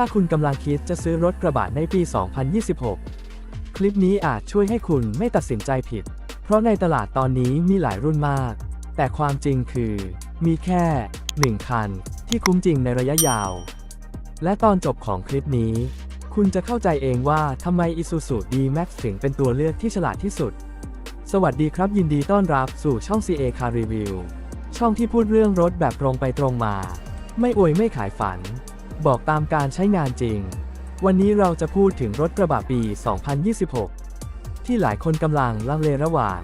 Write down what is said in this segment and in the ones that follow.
ถ้าคุณกำลังคิดจะซื้อรถกระบะในปี 2026 คลิปนี้อาจช่วยให้คุณไม่ตัดสินใจผิด เพราะในตลาดตอนนี้มีหลายรุ่นมาก แต่ความจริงคือ มีแค่ 1 คัน ที่คุ้มจริงในระยะยาว และตอนจบของคลิปนี้ คุณจะเข้าใจเองว่าทำไม Isuzu D-Max ถึงเป็นตัวเลือกที่ฉลาดที่สุด สวัสดีครับยินดีต้อนรับสู่ช่อง CA Car Review ช่องที่พูดเรื่องรถแบบตรงไปตรงมา ไม่อวยไม่ขายฝัน บอกตามการใช้งานจริง วันนี้เราจะพูดถึงรถกระบะปี 2026 ที่หลายคนกำลังลังเลระหว่าง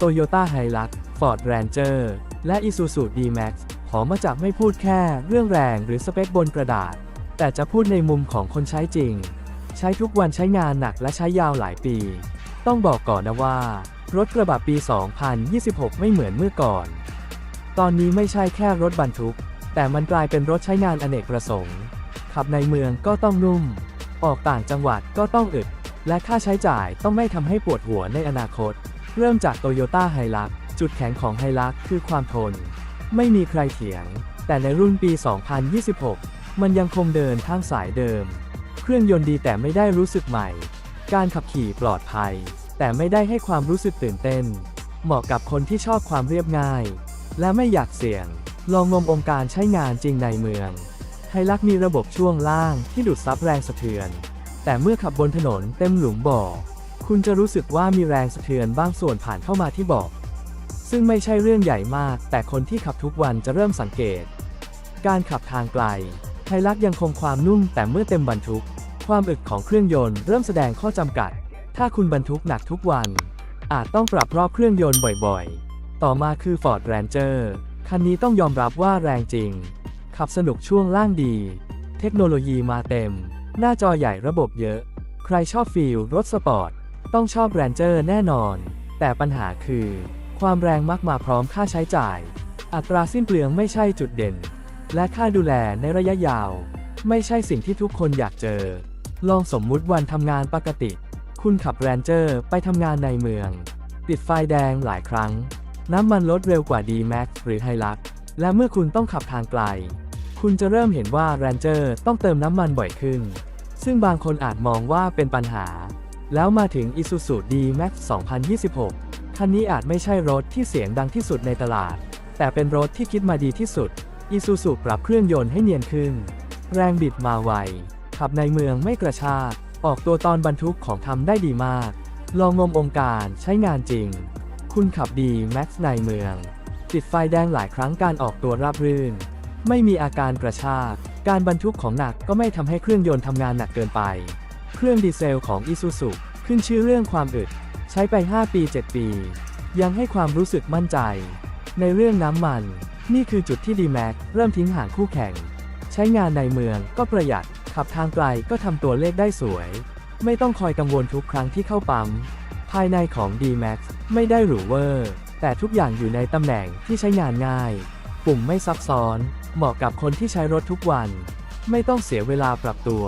Toyota Hilux Ford Ranger และ Isuzu D-Max ขอมาจากไม่พูดแค่เรื่องแรงหรือสเปคบนกระดาษ แต่จะพูดในมุมของคนใช้จริง ใช้ทุกวันใช้งานหนักและใช้ยาวหลายปี ต้องบอกก่อนนะว่า รถกระบะปี 2026 ไม่เหมือนเมื่อก่อน ตอนนี้ไม่ใช่แค่รถบรรทุก แต่มันกลายเป็นรถใช้งานอเนกประสงค์ ขับในเมืองก็ต้องนุ่ม ออกต่างจังหวัดก็ต้องอึด และค่าใช้จ่ายต้องไม่ทำให้ปวดหัวในอนาคต เริ่มจาก Toyota Hilux จุดแข็งของ Hilux คือความทน ไม่มีใครเถียง แต่ในรุ่นปี 2026 มันยังคงเดินทางสายเดิม เครื่องยนต์ดีแต่ไม่ได้รู้สึกใหม่ การขับขี่ปลอดภัย แต่ไม่ได้ให้ความรู้สึกตื่นเต้น เหมาะกับคนที่ชอบความเรียบง่าย และไม่อยากเสี่ยง ลองงมองค์การใช้งานจริงในเมือง ไฮลักมีระบบช่วงล่างที่ดูดซับแรงสะเทือน แต่เมื่อขับบนถนนเต็มหลุมบ่อ คุณจะรู้สึกว่ามีแรงสะเทือนบางส่วนผ่านเข้ามาที่บาะซึ่งไม่ใช่เรื่องใหญ่มาก แต่คนที่ขับทุกวันจะเริ่มสังเกต การขับทางไกลไฮลักยังคงความนุ่มแต่เมื่อเต็มบรรทุก ความอึดของเครื่องยนต์เริ่มแสดงข้อจำกัด ถ้าคุณบรรทุกหนักทุกวัน อาจต้องปรับรอบเครื่องยนต์บ่อยๆ ต่อมาคือ Ford Ranger คันนี้ต้องยอมรับว่าแรงจริง ขับสนุกช่วงล่างดี เทคโนโลยีมาเต็ม หน้าจอใหญ่ระบบเยอะ ใครชอบฟีลรถสปอร์ต ต้องชอบ Ranger แน่นอน แต่ปัญหาคือ ความแรงมักมาพร้อมค่าใช้จ่าย อัตราสิ้นเปลืองไม่ใช่จุดเด่น และค่าดูแลในระยะยาว ไม่ใช่สิ่งที่ทุกคนอยากเจอ ลองสมมุติวันทำงานปกติ คุณขับแรนเจอร์ไปทำงานในเมือง ติดไฟแดงหลายครั้ง น้ำมันลดเร็วกว่า D-Max หรือ Hilux และเมื่อคุณต้องขับทางไกล คุณจะเริ่มเห็นว่า Ranger ต้องเติมน้ำมันบ่อยขึ้น ซึ่งบางคนอาจมองว่าเป็นปัญหา แล้วมาถึง Isuzu D-Max 2026 คันนี้อาจไม่ใช่รถที่เสียงดังที่สุดในตลาด แต่เป็นรถที่คิดมาดีที่สุด Isuzu ปรับเครื่องยนต์ให้เนียนขึ้น แรงบิดมาไว ขับในเมืองไม่กระชาก ออกตัวตอนบรรทุกของทำได้ดีมาก ลองงมองค์การใช้งานจริง คุณขับดีแม็กซ์ในเมือง ติดไฟแดงหลายครั้งการออกตัวราบรื่น ไม่มีอาการกระชาก การบรรทุกของหนักก็ไม่ทำให้เครื่องยนต์ทำงานหนักเกินไป เครื่องดีเซลของ Isuzu ขึ้นชื่อเรื่องความอึด ใช้ไป 5 ปี 7 ปี ยังให้ความรู้สึกมั่นใจ ในเรื่องน้ำมัน นี่คือจุดที่ D-Max เริ่มทิ้งห่างคู่แข่ง ใช้งานในเมืองก็ประหยัด ขับทางไกลก็ทำตัวเลขได้สวย ไม่ต้องคอยกังวลทุกครั้งที่เข้าปั๊ม ภายในของ D-Max ไม่ได้หรูเวอร์ แต่ทุกอย่างอยู่ในตำแหน่งที่ใช้งานง่าย ปุ่มไม่ซับซ้อน เหมาะกับคนที่ใช้รถทุกวัน ไม่ต้องเสียเวลาปรับตัว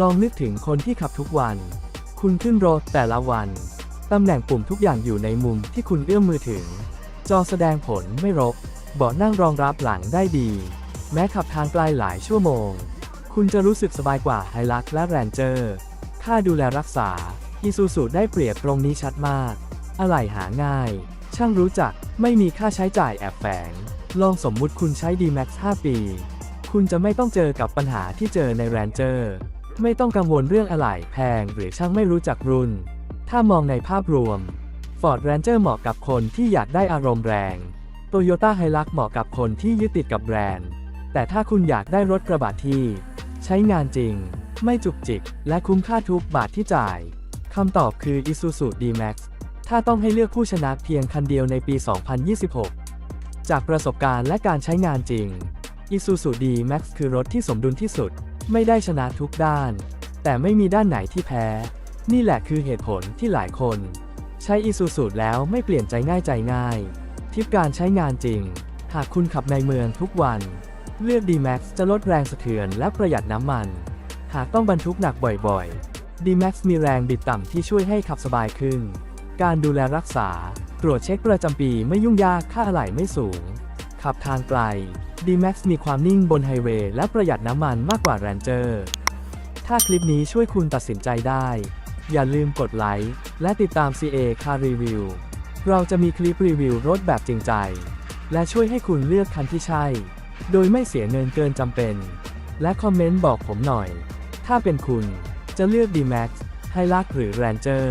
ลองนึกถึงคนที่ขับทุกวัน คุณขึ้นรถแต่ละวัน ตำแหน่งปุ่มทุกอย่างอยู่ในมุมที่คุณเอื้อมมือถึง จอแสดงผลไม่รก เบาะนั่งรองรับหลังได้ดี แม้ขับทางไกลหลายชั่วโมง คุณจะรู้สึกสบายกว่าไฮลักและแรนเจอร์ค่าดูแลรักษาอีซูซูได้เปรียบตรงนี้ชัดมาก อะไหล่หาง่าย ช่างรู้จัก ไม่มีค่าใช้จ่ายแอบแฝง ลองสมมุติคุณใช้ D-Max 5 ปี คุณจะไม่ต้องเจอกับปัญหาที่เจอใน Ranger ไม่ต้องกังวลเรื่องอะไหล่แพงหรือช่างไม่รู้จักรุ่น ถ้ามองในภาพรวม Ford Ranger เหมาะกับคนที่อยากได้อารมณ์แรง Toyota Hilux เหมาะกับคนที่ยึดติดกับแบรนด์ แต่ถ้าคุณอยากได้รถกระบะที่ ใช้งานจริง ไม่จุกจิก และคุ้มค่าทุกบาทที่จ่ายคำตอบคือ Isuzu D-Max ถ้าต้องให้เลือกผู้ชนะเพียงคันเดียวในปี 2026 จากประสบการณ์และการใช้งานจริง Isuzu D-Max คือรถที่สมดุลที่สุด ไม่ได้ชนะทุกด้าน แต่ไม่มีด้านไหนที่แพ้ นี่แหละคือเหตุผลที่หลายคน ใช้ Isuzu แล้วไม่เปลี่ยนใจง่ายใจง่าย ทิปการใช้งานจริง หากคุณขับในเมืองทุกวัน เลือก D-Max จะลดแรงสะเทือนและประหยัดน้ำมัน หากต้องบรรทุกหนักบ่อยๆ D-Max มีแรงบิดต่ำที่ช่วยให้ขับสบายขึ้น การดูแลรักษา ตรวจเช็คประจำปีไม่ยุ่งยากค่าอะไหล่ไม่สูง ขับทางไกล D-Max มีความนิ่งบนไฮเวย์และประหยัดน้ำมันมากกว่า Ranger ถ้าคลิปนี้ช่วยคุณตัดสินใจได้ อย่าลืมกดไลค์และติดตาม CA Car Review เราจะมีคลิปรีวิวรถแบบจริงใจ และช่วยให้คุณเลือกคันที่ใช่ โดยไม่เสียเงินเกินจำเป็น และคอมเมนต์บอกผมหน่อย ถ้าเป็นคุณจะเลือก D-Max ไฮลักหรือ Ranger